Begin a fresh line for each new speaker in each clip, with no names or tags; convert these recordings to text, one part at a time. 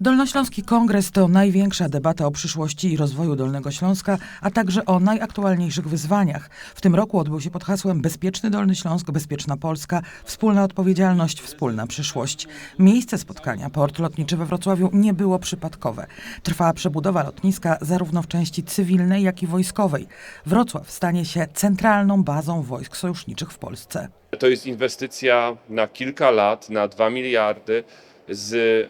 Dolnośląski Kongres to największa debata o przyszłości i rozwoju Dolnego Śląska, a także o najaktualniejszych wyzwaniach. W tym roku odbył się pod hasłem Bezpieczny Dolny Śląsk, Bezpieczna Polska, Wspólna Odpowiedzialność, Wspólna Przyszłość. Miejsce spotkania, port lotniczy we Wrocławiu, nie było przypadkowe. Trwa przebudowa lotniska zarówno w części cywilnej, jak i wojskowej. Wrocław stanie się centralną bazą wojsk sojuszniczych w Polsce.
To jest inwestycja na kilka lat, na 2 miliardy z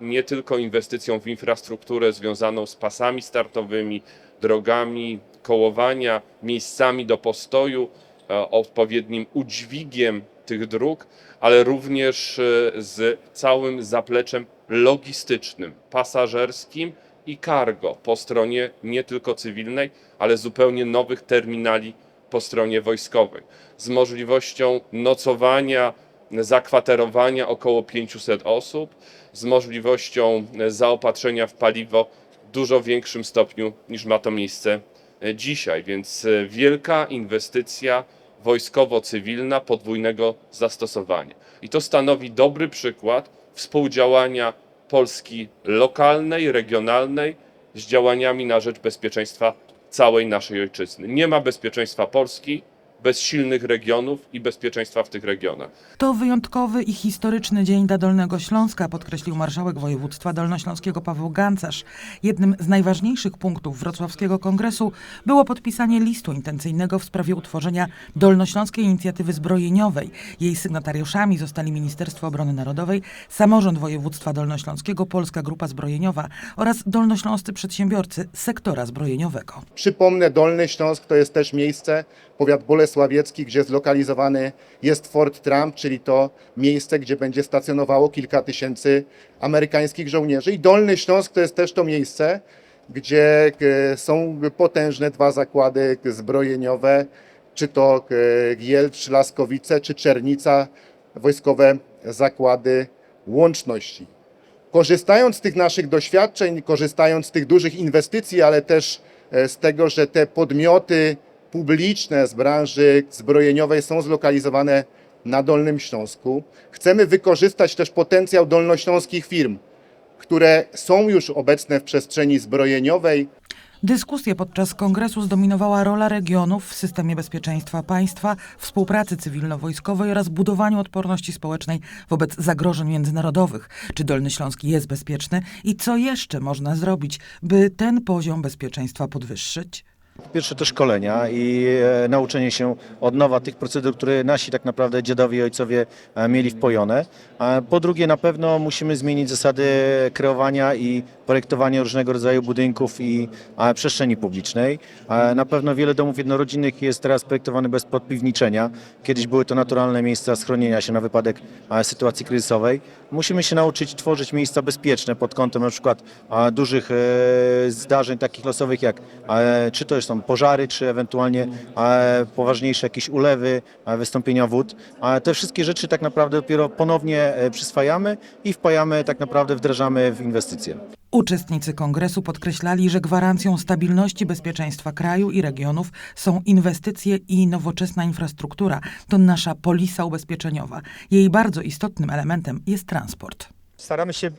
nie tylko inwestycją w infrastrukturę związaną z pasami startowymi, drogami kołowania, miejscami do postoju, e, odpowiednim udźwigiem tych dróg, ale również e, z całym zapleczem logistycznym, pasażerskim i cargo po stronie nie tylko cywilnej, ale zupełnie nowych terminali po stronie wojskowej, z możliwością nocowania, zakwaterowania około 500 osób, z możliwością e, zaopatrzenia w paliwo w dużo większym stopniu niż ma to miejsce e, dzisiaj. Więc e, wielka inwestycja wojskowo-cywilna podwójnego zastosowania. I to stanowi dobry przykład współdziałania Polski lokalnej, regionalnej z działaniami na rzecz bezpieczeństwa całej naszej ojczyzny. Nie ma bezpieczeństwa Polski bez silnych regionów i bezpieczeństwa w tych regionach.
To wyjątkowy i historyczny dzień dla Dolnego Śląska, podkreślił marszałek województwa dolnośląskiego Paweł Gancarz. Jednym z najważniejszych punktów wrocławskiego kongresu było podpisanie listu intencyjnego w sprawie utworzenia Dolnośląskiej Inicjatywy Zbrojeniowej. Jej sygnatariuszami zostali Ministerstwo Obrony Narodowej, Samorząd Województwa Dolnośląskiego, Polska Grupa Zbrojeniowa oraz dolnośląscy przedsiębiorcy sektora zbrojeniowego.
Przypomnę, Dolny Śląsk to jest też miejsce, powiat bolesławiecki, gdzie zlokalizowany jest Fort Trump, czyli to miejsce, gdzie będzie stacjonowało kilka tysięcy amerykańskich żołnierzy. I Dolny Śląsk to jest też to miejsce, gdzie e, są potężne dwa zakłady zbrojeniowe, czy to e, Gielcz, Laskowice, czy Czernica, wojskowe zakłady łączności. Korzystając z tych naszych doświadczeń, korzystając z tych dużych inwestycji, ale też e, z tego, że te podmioty publiczne z branży zbrojeniowej są zlokalizowane na Dolnym Śląsku, chcemy wykorzystać też potencjał dolnośląskich firm, które są już obecne w przestrzeni zbrojeniowej,
Dyskusję podczas kongresu zdominowała rola regionów w systemie bezpieczeństwa państwa, współpracy cywilno-wojskowej oraz budowaniu odporności społecznej wobec zagrożeń międzynarodowych. Czy Dolny Śląski jest bezpieczny i co jeszcze można zrobić, by ten poziom bezpieczeństwa podwyższyć?
Pierwsze to szkolenia i e, nauczenie się od nowa tych procedur, które nasi tak naprawdę dziadowie i ojcowie e, mieli wpojone. Po drugie na pewno musimy zmienić zasady kreowania i projektowania różnego rodzaju budynków i e, przestrzeni publicznej. E, Na pewno wiele domów jednorodzinnych jest teraz projektowanych bez podpiwniczenia. Kiedyś były to naturalne miejsca schronienia się na wypadek e, sytuacji kryzysowej. Musimy się nauczyć tworzyć miejsca bezpieczne pod kątem na przykład e, dużych e, zdarzeń takich losowych jak czy to są pożary, czy ewentualnie poważniejsze jakieś ulewy, e, wystąpienia wód. A te wszystkie rzeczy tak naprawdę dopiero ponownie e, przyswajamy i wpajamy, tak naprawdę wdrażamy w inwestycje.
Uczestnicy kongresu podkreślali, że gwarancją stabilności bezpieczeństwa kraju i regionów są inwestycje i nowoczesna infrastruktura. To nasza polisa ubezpieczeniowa. Jej bardzo istotnym elementem jest transport.
Staramy się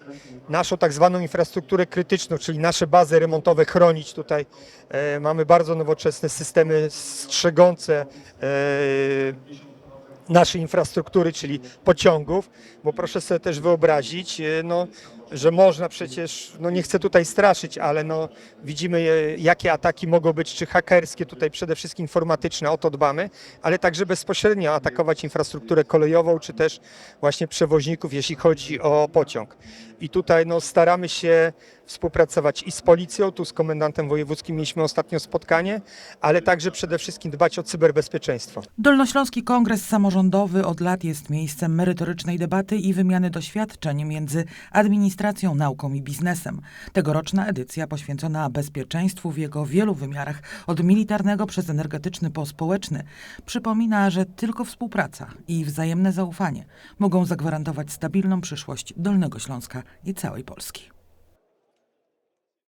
naszą tak zwaną infrastrukturę krytyczną, czyli nasze bazy remontowe chronić. Tutaj e, mamy bardzo nowoczesne systemy strzegące e, naszej infrastruktury, czyli pociągów, bo proszę sobie też wyobrazić, e, no, że można przecież, no nie chcę tutaj straszyć, ale no, widzimy e, jakie ataki mogą być, czy hakerskie, tutaj przede wszystkim informatyczne, o to dbamy, ale także bezpośrednio atakować infrastrukturę kolejową, czy też właśnie przewoźników, jeśli chodzi o pociąg. I tutaj no, staramy się współpracować i z policją, tu z komendantem wojewódzkim mieliśmy ostatnio spotkanie, ale także przede wszystkim dbać o cyberbezpieczeństwo.
Dolnośląski Kongres Samorządowy od lat jest miejscem merytorycznej debaty i wymiany doświadczeń między administracją, nauką i biznesem. Tegoroczna edycja poświęcona bezpieczeństwu w jego wielu wymiarach, od militarnego przez energetyczny po społeczny, przypomina, że tylko współpraca i wzajemne zaufanie mogą zagwarantować stabilną przyszłość Dolnego Śląska i całej Polski.